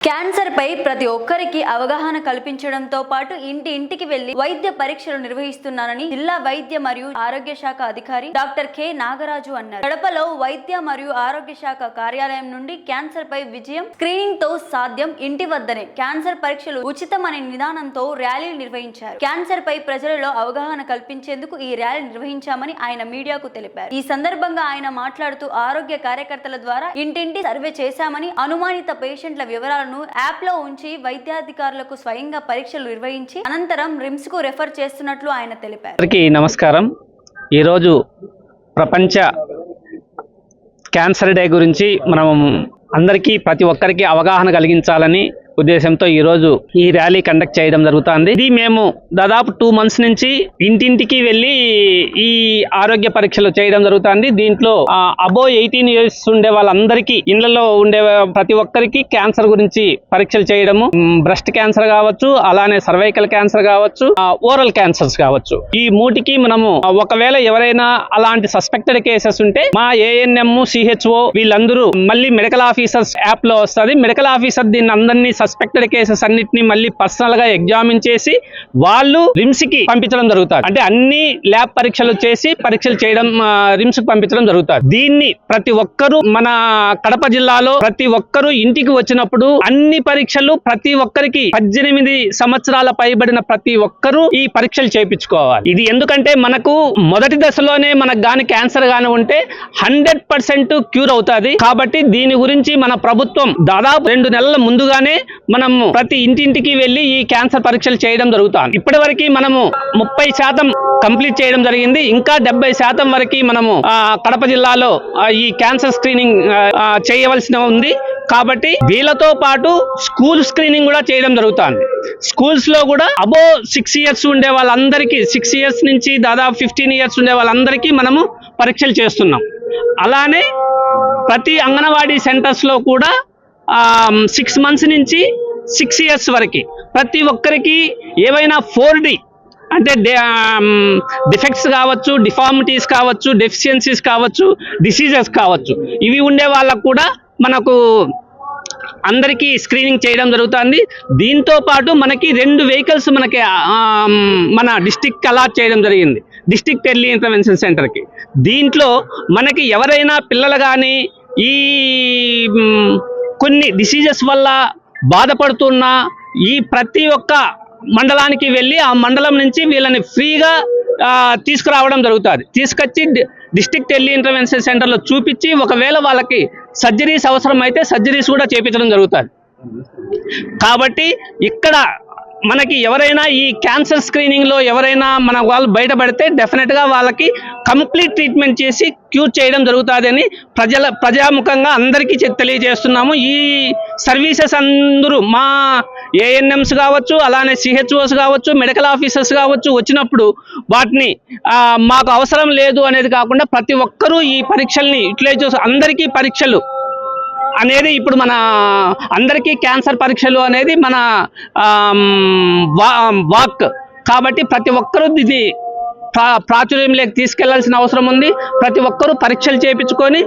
Cancer పై ప్రతి ఒక్కరికి అవగాహన కల్పించడంతో పాటు ఇంటి ఇంటికి వెళ్ళి వైద్య పరీక్షలు నిర్వహిస్తున్నానని జిల్లా వైద్య మరియు ఆరోగ్య శాఖ అధికారి డాక్టర్ కె నాగరాజు అన్నారు. కడపలో వైద్య మరియు ఆరోగ్య శాఖ కార్యాలయం నుండి క్యాన్సర్ పై విజయం స్క్రీనింగ్తో సాధ్యం ఇంటి వద్దనే క్యాన్సర్ పరీక్షలు ఉచితం అనే నిదానంతో ర్యాలీలు నిర్వహించారు. క్యాన్సర్ పై ప్రజలలో అవగాహన కల్పించేందుకు ఈ ర్యాలీ నిర్వహించామని ఆయన మీడియాకు తెలిపారు. ఈ సందర్భంగా ఆయన మాట్లాడుతూ ఆరోగ్య కార్యకర్తల ద్వారా ఇంటింటి సర్వే చేశామని అనుమానిత పేషెంట్ల వివరాలను యాప్లో ఉంచి వైద్యాధికారులకు స్వయంగా పరీక్షలు నిర్వహించి అనంతరం రిమ్స్కు రెఫర్ చేస్తున్నట్లు ఆయన తెలిపారు. నమస్కారం. ఈరోజు ప్రపంచ క్యాన్సర్ డే గురించి మనం అందరికీ ప్రతి ఒక్కరికి అవగాహన కలిగించాలని ఉద్దేశంతో ఈరోజు ఈ ర్యాలీ కండక్ట్ చేయడం జరుగుతుంది. ఇది మేము దాదాపు టూ మంత్స్ నుంచి ఇంటింటికి వెళ్ళి ఈ ఆరోగ్య పరీక్షలు చేయడం జరుగుతుంది. దీంట్లో అబో ఎయిటీన్ ఇయర్స్ ఉండే వాళ్ళందరికీ ఇళ్ళలో ఉండే ప్రతి ఒక్కరికి క్యాన్సర్ గురించి పరీక్షలు చేయడము బ్రెస్ట్ క్యాన్సర్ కావచ్చు అలానే సర్వైకల్ క్యాన్సర్ కావచ్చు ఓరల్ క్యాన్సర్స్ కావచ్చు. ఈ మూటికి మనము ఒకవేళ ఎవరైనా అలాంటి సస్పెక్టెడ్ కేసెస్ ఉంటే మా ఏఎన్ఎం సిహెచ్ఓ వీళ్ళందరూ మళ్ళీ మెడికల్ ఆఫీసర్స్ యాప్లో వస్తుంది. మెడికల్ ఆఫీసర్ దీన్ని అందరినీ సస్పెక్టెడ్ కేసెస్ అన్నిటిని మళ్ళీ పర్సనల్గా ఎగ్జామిన్ చేసి వాళ్ళు రిమ్స్కి పంపించడం జరుగుతుంది. అంటే అన్ని ల్యాబ్ పరీక్షలు చేసి పరీక్షలు చేయడం రిమ్స్కి పంపించడం జరుగుతుంది. దీన్ని ప్రతి ఒక్కరూ మన కడప జిల్లాలో ప్రతి ఒక్కరూ ఇంటికి వచ్చినప్పుడు అన్ని పరీక్షలు ప్రతి ఒక్కరికి పద్దెనిమిది సంవత్సరాల పైబడిన ప్రతి ఒక్కరూ ఈ పరీక్షలు చేయించుకోవాలి. ఇది ఎందుకంటే మనకు మొదటి దశలోనే మనకు గాని క్యాన్సర్ గాని ఉంటే హండ్రెడ్ పర్సెంట్ క్యూర్ అవుతుంది. కాబట్టి దీని గురించి మన ప్రభుత్వం దాదాపు రెండు నెలల ముందుగానే మనము ప్రతి ఇంటింటికి వెళ్ళి ఈ క్యాన్సర్ పరీక్షలు చేయడం జరుగుతుంది. ఇప్పటి వరకు మనము ముప్పై శాతం కంప్లీట్ చేయడం జరిగింది. ఇంకా డెబ్బై శాతం వరకు మనము కడప జిల్లాలో ఈ క్యాన్సర్ స్క్రీనింగ్ చేయవలసిన ఉంది. కాబట్టి వీళ్ళతో పాటు స్కూల్ స్క్రీనింగ్ కూడా చేయడం జరుగుతుంది. స్కూల్స్లో కూడా అబో సిక్స్ ఇయర్స్ ఉండే వాళ్ళందరికీ సిక్స్ ఇయర్స్ నుంచి దాదాపు ఫిఫ్టీన్ ఇయర్స్ ఉండే వాళ్ళందరికీ మనము పరీక్షలు చేస్తున్నాం. అలానే ప్రతి అంగన్వాడీ సెంటర్స్లో కూడా సిక్స్ మంత్స్ నుంచి సిక్స్ ఇయర్స్ వరకు ప్రతి ఒక్కరికి ఏవైనా ఫోర్ డి అంటే డిఫెక్ట్స్ కావచ్చు డిఫార్మిటీస్ కావచ్చు డెఫిషియన్సీస్ కావచ్చు డిసీజెస్ కావచ్చు. ఇవి ఉండే వాళ్ళకు కూడా మనకు అందరికీ స్క్రీనింగ్ చేయడం జరుగుతుంది. దీంతో పాటు మనకి రెండు వెహికల్స్ మనకి మన డిస్టిక్ అలాట్ చేయడం జరిగింది. డిస్టిక్ టెర్లీ ఇంటర్వెన్షన్ సెంటర్కి దీంట్లో మనకి ఎవరైనా పిల్లలు కానీ ఈ కొన్ని డిసీజెస్ వల్ల బాధపడుతున్న ఈ ప్రతి ఒక్క మండలానికి వెళ్ళి ఆ మండలం నుంచి వీళ్ళని ఫ్రీగా తీసుకురావడం జరుగుతుంది. తీసుకొచ్చి డిస్టిక్ డిస్ట్రిక్ట్ టెలి ఇంటర్వెన్షన్ సెంటర్లో చూపించి ఒకవేళ వాళ్ళకి సర్జరీస్ అవసరం అయితే సర్జరీస్ కూడా చేపించడం జరుగుతుంది. కాబట్టి ఇక్కడ మనకి ఎవరైనా ఈ క్యాన్సర్ స్క్రీనింగ్లో ఎవరైనా మన వాళ్ళు బయటపడితే డెఫినెట్గా వాళ్ళకి కంప్లీట్ ట్రీట్మెంట్ చేసి క్యూర్ చేయడం జరుగుతుందని ప్రజల ప్రజాముఖంగా అందరికీ తెలియజేస్తున్నాము. ఈ సర్వీసెస్ అందరూ మా ఏఎన్ఎంస్ కావచ్చు అలానే సిహెచ్ఓస్ కావచ్చు మెడికల్ ఆఫీసర్స్ కావచ్చు వచ్చినప్పుడు వాటిని మాకు అవసరం లేదు అనేది కాకుండా ప్రతి ఒక్కరూ ఈ పరీక్షల్ని యూటిలైజ్ చేసి అందరికీ పరీక్షలు అనేది ఇప్పుడు మన అందరికీ క్యాన్సర్ పరీక్షలు అనేది మన వా- వాక్. కాబట్టి ప్రతి ఒక్కరూ ఇది ప్రా- ప్రాచుర్యంలోకి తీసుకెళ్ళాల్సిన అవసరం ఉంది. ప్రతి ఒక్కరూ పరీక్షలు చేయించుకొని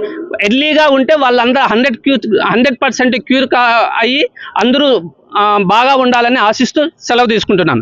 ఎర్లీగా ఉంటే వాళ్ళందరూ hundred cure hundred percent cure కా అయ్యి అందరూ బాగా ఉండాలని ఆశిస్తూ సెలవు తీసుకుంటున్నాను.